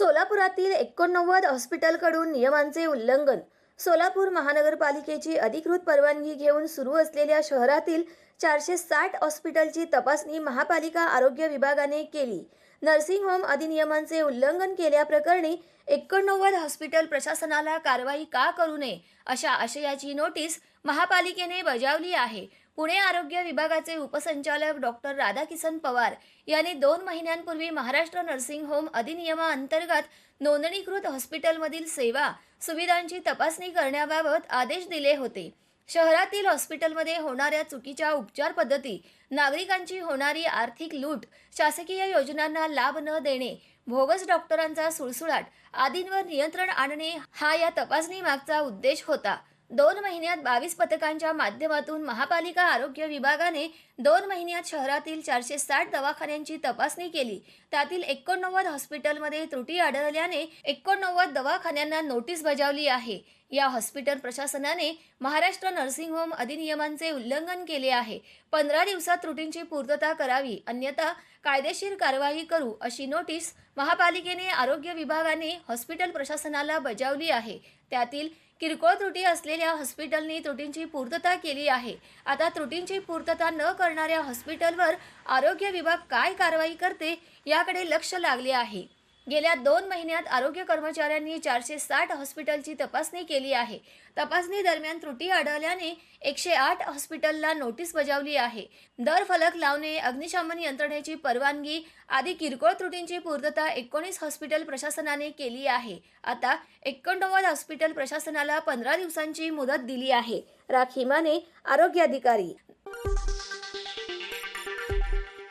सोलापुरातील एकोणनव्वद हॉस्पिटलकडून नियमांचे उल्लंघन. सोलापूर महानगरपालिकेची अधिकृत परवानगी घेऊन सुरू असलेल्या शहरातील चारशे साठ हॉस्पिटलची तपासणी महापालिका आरोग्य विभागाने केली. नर्सिंग होम अधिनियमांचे उल्लंघन केल्याप्रकरणी एकोणनव्वद हॉस्पिटल प्रशासनाला कारवाई का करू नये अशा आशयाची नोटीस महापालिकेने बजावली आहे. पुणे आरोग्य विभागाचे उपसंचालक डॉक्टर राधाकिसन पवार यांनी दोन महिन्यांपूर्वी महाराष्ट्र नर्सिंग होम अधिनियमाअंतर्गत नोंदणीकृत हॉस्पिटलमधील सेवा सुविधांची तपासणी करण्याबाबत आदेश दिले होते. शहरातील हॉस्पिटलमध्ये होणाऱ्या चुकीच्या उपचार पद्धती नागरिकांची होणारी आर्थिक लूट शासकीय योजनांना लाभ न देणे भोगस डॉक्टरांचा सुळसुळाट आदींवर नियंत्रण आणणे हा या तपासणी मागचा उद्देश होता. दोन महिन्यात बावीस पथकांच्या माध्यमातून महापालिका आरोग्य विभागाने दोन महिन्यात शहरातील चारशे साठ दवाखान्यांची तपासणी केली. त्यातील एकोणनव्वद हॉस्पिटलमध्ये त्रुटी आढळल्याने एकोणनव्वद दवाखान्यांना नोटीस बजावली आहे. या हॉस्पिटल प्रशासनाने महाराष्ट्र नर्सिंग होम अधिनियमांचे उल्लंघन केले आहे. पंधरा दिवसात त्रुटींची पूर्तता करावी अन्यथा कायदेशीर कारवाई करू अशी नोटीस महापालिकेने आरोग्य विभागाने हॉस्पिटल प्रशासनाला बजावली आहे. त्यातील किरकोळ त्रुटी असलेल्या हॉस्पिटलनी त्रुटींची पूर्तता केली आहे. आता त्रुटींची पूर्तता न करणाऱ्या हॉस्पिटलवर आरोग्य विभाग काय कारवाई करते याकडे लक्ष लागले आहे. गेल्या दोन महिन्यात आरोग्य कर्मचाऱ्यांनी चारशे साठ हॉस्पिटलची तपासणी केली आहे. तपासणी दरम्यान त्रुटी आढळल्याने एकशे आठ हॉस्पिटलला नोटीस बजावली आहे. दर फलक लावणे अग्निशमन यंत्रणेची परवानगी आदी किरकोळ त्रुटींची पूर्तता एकोणीस हॉस्पिटल प्रशासनाने केली आहे. आता एकोणनव्वद हॉस्पिटल प्रशासनाला पंधरा दिवसांची मुदत दिली आहे. राखी माने आरोग्य अधिकारी